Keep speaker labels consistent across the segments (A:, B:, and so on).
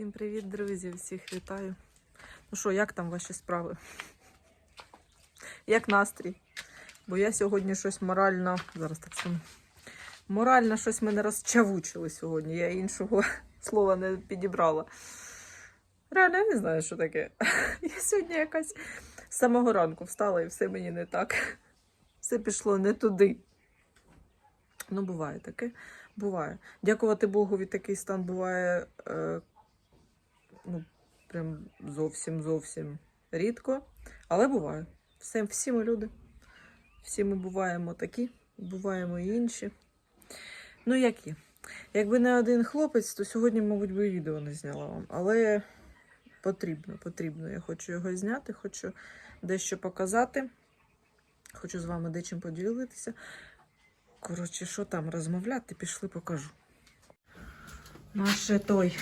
A: Всім привіт, друзі! Всіх вітаю. Ну що, як там ваші справи? Як настрій? Бо я сьогодні щось морально. Зараз так само. Морально щось мене розчавучили сьогодні. Я іншого слова не підібрала. Реально, я не знаю, що таке. Я сьогодні якась з самого ранку встала і все мені не так. Все пішло не туди. Ну, буває таке. Буває. Дякувати Богу, від такий стан буває е, ну, прям зовсім зовсім рідко. Але буває. Все, всі ми люди. Всі ми буваємо такі, буваємо і інші. Ну, які? Якби не один хлопець, то сьогодні, мабуть, би відео не зняла вам. Але потрібно, потрібно. Я хочу його зняти, хочу дещо показати. Хочу з вами дечим поділитися. Коротше, що там розмовляти, пішли покажу. Наше той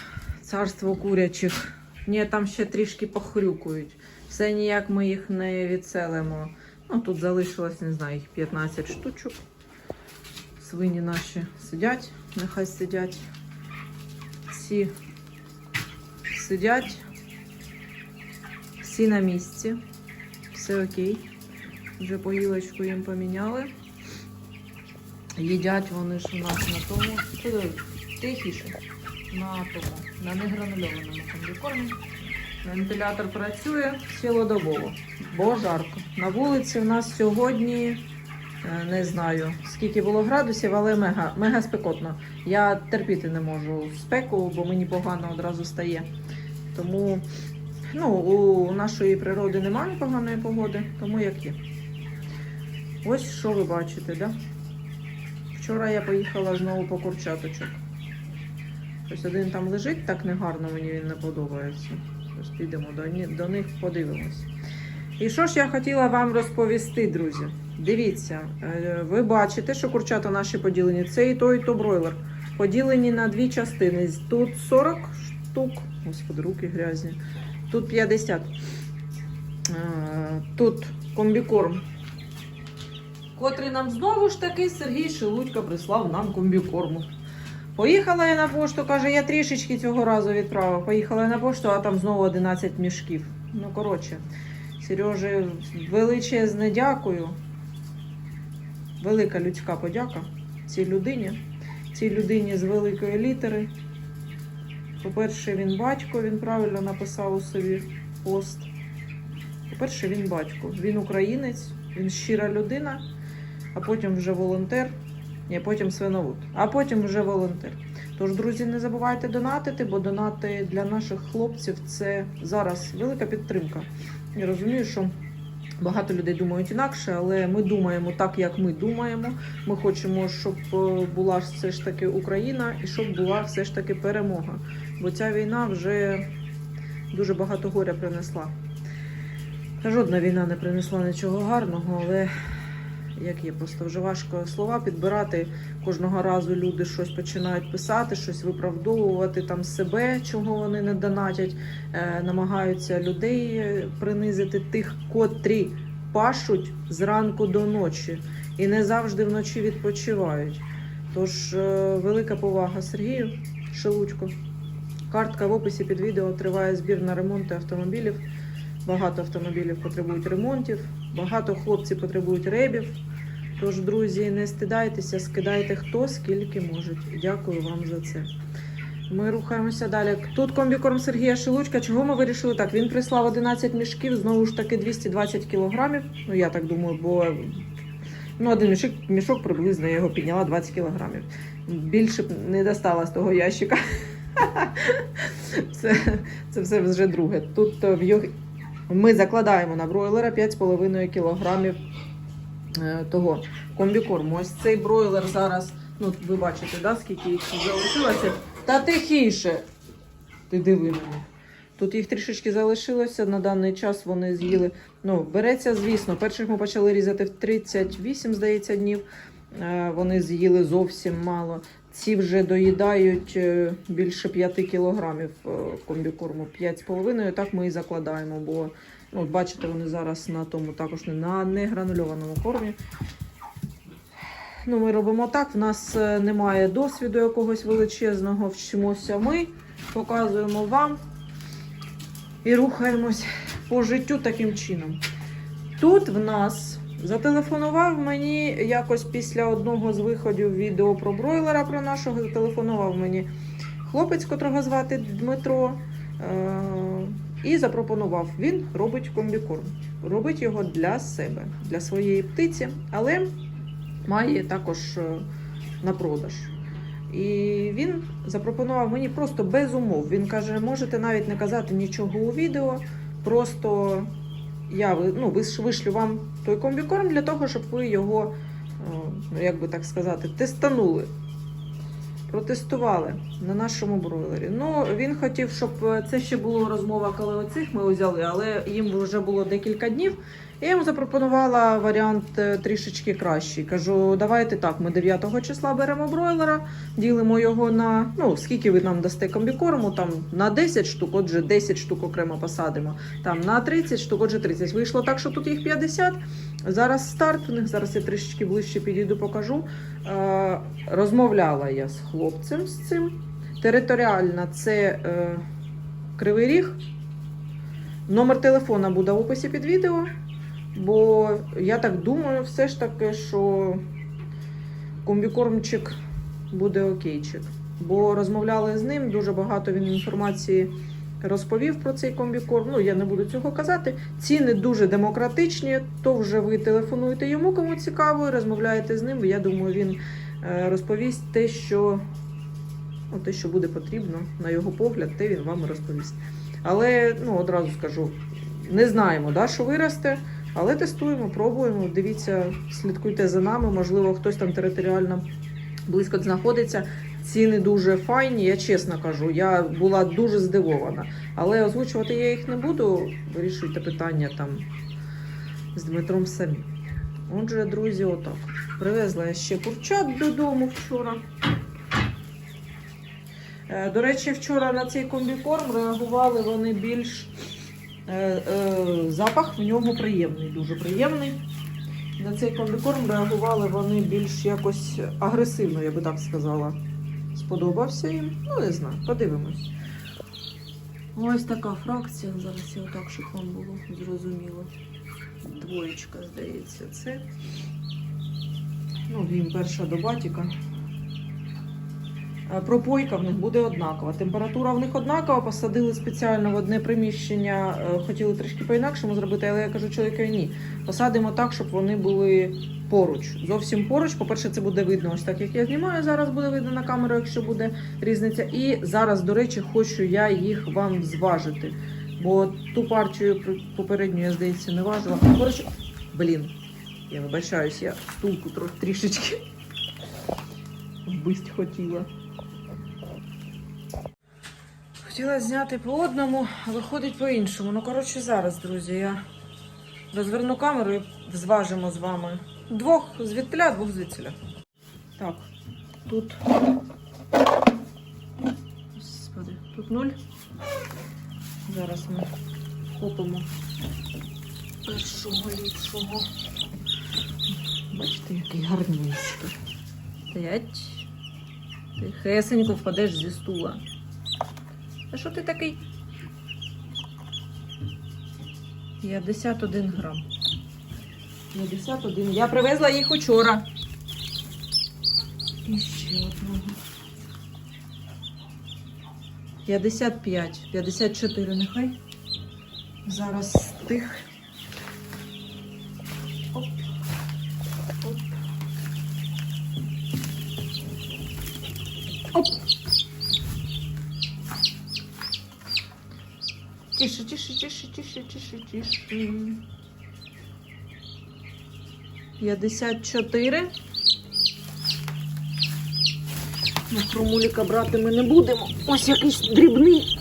A: царство курячих. Ні, там ще трішки похрюкують. Все ніяк ми їх не відселимо. Ну, тут залишилось, не знаю, їх 15 штучок. Свині наші сидять, нехай сидять. Всі сидять. Всі на місці. Все окей. Вже поїлочку їм поміняли. Їдять вони ж у нас на тому. Тихіше. На тому, на негранульованому комбікормі. Вентилятор працює цілодобово, бо жарко. На вулиці в нас сьогодні е, не знаю скільки було градусів, але мега, мега спекотно. Я терпіти не можу спеку, бо мені погано одразу стає. Тому ну, у нашої природи немає поганої погоди, тому як є. Ось що ви бачите, да? Вчора я поїхала знову по курчаточок. Ось один там лежить, так негарно мені він не подобається. Ось підемо до, до них, подивимось. І що ж я хотіла вам розповісти, друзі? Дивіться, е, ви бачите, що курчата наші поділені. Це і то, і то бройлер. Поділені на дві частини. Тут 40 штук. Господи, руки грязні. Тут 50. Е, Тут комбікорм котрий нам знову ж таки Сергій Шелудько прислав нам комбікорму. Поїхала я на пошту, каже, я трішечки цього разу відправив. Поїхала я на пошту, а там знову 11 мішків. Ну, коротше, Сережі величезне дякую. Велика людська подяка цій людині. Цій людині з великої літери. По-перше, він батько, він правильно написав у собі пост. По-перше, він батько. Він українець, він щира людина а потім вже волонтер, ні, потім свиновод, а потім вже волонтер. Тож, друзі, не забувайте донатити, бо донати для наших хлопців це зараз велика підтримка. Я розумію, що багато людей думають інакше, але ми думаємо так, як ми думаємо. Ми хочемо, щоб е, була все ж таки Україна і щоб була все ж таки перемога. Бо ця війна вже дуже багато горя принесла. Жодна війна не принесла нічого гарного, але як є, просто вже важко слова підбирати. Кожного разу люди щось починають писати, щось виправдовувати там себе, чого вони не донатять, е, намагаються людей принизити тих, котрі пашуть зранку до ночі і не завжди вночі відпочивають. Тож е, велика повага Сергію Шелудько. Картка в описі під відео триває збір на ремонти автомобілів. Багато автомобілів потребують ремонтів, багато хлопців потребують ребів. Тож, друзі, не стидайтеся, скидайте хто скільки можуть. Дякую вам за це. Ми рухаємося далі. Тут комбікорм Сергія Шелудька. Чого ми вирішили так? Він прислав 11 мішків, знову ж таки 220 кілограмів. Ну, я так думаю, бо ну, один мішок, мішок приблизно його підняла 20 кілограмів. Більше б не достала з того ящика. Це, це все вже друге. Тут е, в його ми закладаємо на бройлера 5,5 кілограмів того комбікорму. Ось цей бройлер зараз, ну ви бачите, да, скільки їх залишилося. Та тихіше. Ти диви мене. Тут їх трішечки залишилося. На даний час вони з'їли. Ну, береться, звісно. Перших ми почали різати в 38, здається, днів. Е, Вони з'їли зовсім мало. Ці вже доїдають е, більше 5 кілограмів е, комбікорму. 5,5. Так ми і закладаємо, бо от бачите, вони зараз на тому також на негранульованому кормі. Ну, ми робимо так. В нас е, немає досвіду якогось величезного. Вчимося ми, показуємо вам і рухаємось по життю таким чином. Тут в нас зателефонував мені якось після одного з виходів відео про бройлера про нашого. Зателефонував мені хлопець, котрого звати Дмитро. Е- і запропонував. Він робить комбікорм. Робить його для себе, для своєї птиці, але має також е, на продаж. І він запропонував мені просто без умов. Він каже: можете навіть не казати нічого у відео, просто я ну, вишлю вам той комбікорм для того, щоб ви його, е, ну, як би так сказати, тестанули. Протестували на нашому бройлері. Ну, він хотів, щоб е, це ще була розмова, коли оцих ми взяли, але їм вже було декілька днів. Я йому запропонувала варіант е, трішечки кращий. Кажу, давайте так, ми 9 числа беремо бройлера, ділимо його на ну скільки ви нам дасте комбікорму, там на 10 штук, отже, 10 штук окремо посадимо. Там на 30 штук, отже, 30. Вийшло так, що тут їх 50. Зараз старт у них. Зараз я трішечки ближче підійду, покажу. Е, розмовляла я з хлопцем з цим. Територіальна це е, Кривий Ріг. Номер телефона буде в описі під відео. Бо я так думаю, все ж таки, що комбікормчик буде окейчик. Бо розмовляли з ним, дуже багато він інформації розповів про цей комбікорм. Ну, я не буду цього казати. Ціни дуже демократичні, то вже ви телефонуєте йому, кому цікаво, розмовляєте з ним. Я думаю, він е, розповість те, що, ну, те, що буде потрібно, на його погляд, те він вам розповість. Але ну, одразу скажу, не знаємо, да, що виросте. Але тестуємо, пробуємо. Дивіться, слідкуйте за нами. Можливо, хтось там територіально близько знаходиться. Ціни дуже файні, я чесно кажу. Я була дуже здивована. Але озвучувати я їх не буду. Вирішуйте питання там з Дмитром самі. Отже, друзі, отак. Привезла я ще курчат додому вчора. Е, До речі, вчора на цей комбікорм реагували вони більш запах в нього приємний, дуже приємний. На цей комбікорм реагували вони більш якось агресивно, я би так сказала. Сподобався їм. Ну, не знаю, подивимось. Ось така фракція. Зараз я отак, щоб вам було зрозуміло. Двоєчка, здається, це. Ну, він перша до батіка. Е, Пропойка в них буде однакова. Температура в них однакова. Посадили спеціально в одне приміщення, е, хотіли трішки по-інакшому зробити, але я кажу чоловікові ні. Посадимо так, щоб вони були поруч. Зовсім поруч. По-перше, це буде видно, ось так як я знімаю. Зараз буде видно на камеру, якщо буде різниця. І зараз, до речі, хочу я їх вам зважити. Бо ту партію попередню, я здається, не важила. Коротше, блін, я вибачаюсь, я стулку трішечки вбить хотіла. Хотіла зняти по одному, а виходить по іншому. Ну, коротше, зараз, друзі, я розверну камеру і зважимо з вами. Двох звідтиля, двох звідтиля. Так, тут. Господи, тут нуль. Зараз ми купимо першого ліпшого. Бачите, який гарненький. Стоять. Ти хесенько впадеш зі стула. А що ти такий? 51 грам. 51. Я привезла їх учора. І ще одного. 55, 54 нехай. Зараз тих. Оп. Оп. Оп. Тише, тише, тише, тише, тише, тише. 54. Ну, хромуліка брати ми не будемо. Ось якийсь дрібний.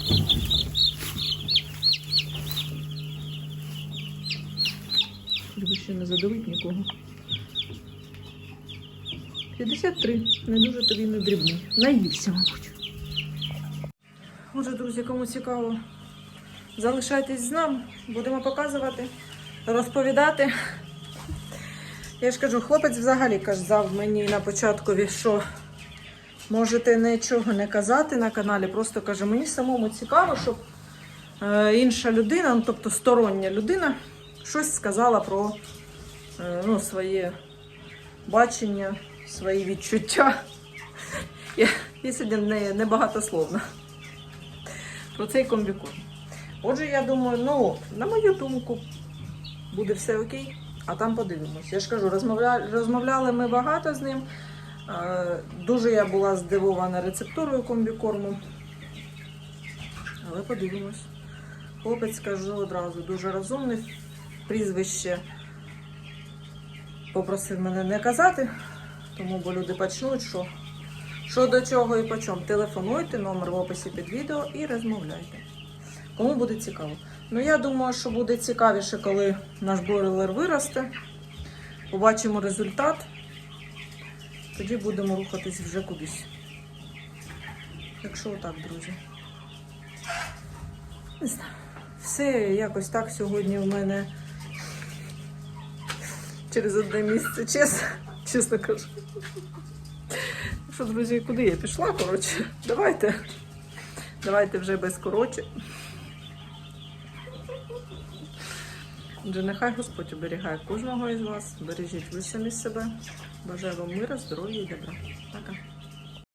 A: Щоб ще не задавить нікого. 53. Не дуже тобі не дрібний. Наївся, мабуть. Отже, друзі, кому цікаво, залишайтесь з нами. Будемо показувати, розповідати. Я ж кажу, хлопець взагалі казав мені на початкові, що можете нічого не казати на каналі, просто каже, мені самому цікаво, щоб е, інша людина, ну, тобто стороння людина, щось сказала про е, ну, своє бачення, свої відчуття. Я, я сьогодні не, не про цей комбікорм. Отже, я думаю, ну, на мою думку, буде все окей, а там подивимось. Я ж кажу, розмовля... розмовляли ми багато з ним. Е, Дуже я була здивована рецептурою комбікорму. Але подивимось. Хлопець, скажу одразу, дуже розумний. Прізвище попросив мене не казати, тому бо люди почнуть, що, що до чого і по чому. Телефонуйте, номер в описі під відео і розмовляйте. Кому буде цікаво. Ну, я думаю, що буде цікавіше, коли наш бойлер виросте. Побачимо результат. Тоді будемо рухатись вже кудись. Якщо отак, друзі. Не знаю. Все якось так сьогодні в мене через одне місце, чесно, чесно кажу. Що, друзі, куди я пішла, коротше? Давайте. Давайте вже без коротше. Отже, нехай Господь оберігає кожного із вас. Бережіть ви самі себе. Бажаю вам мира, здоров'я і добра. Пока.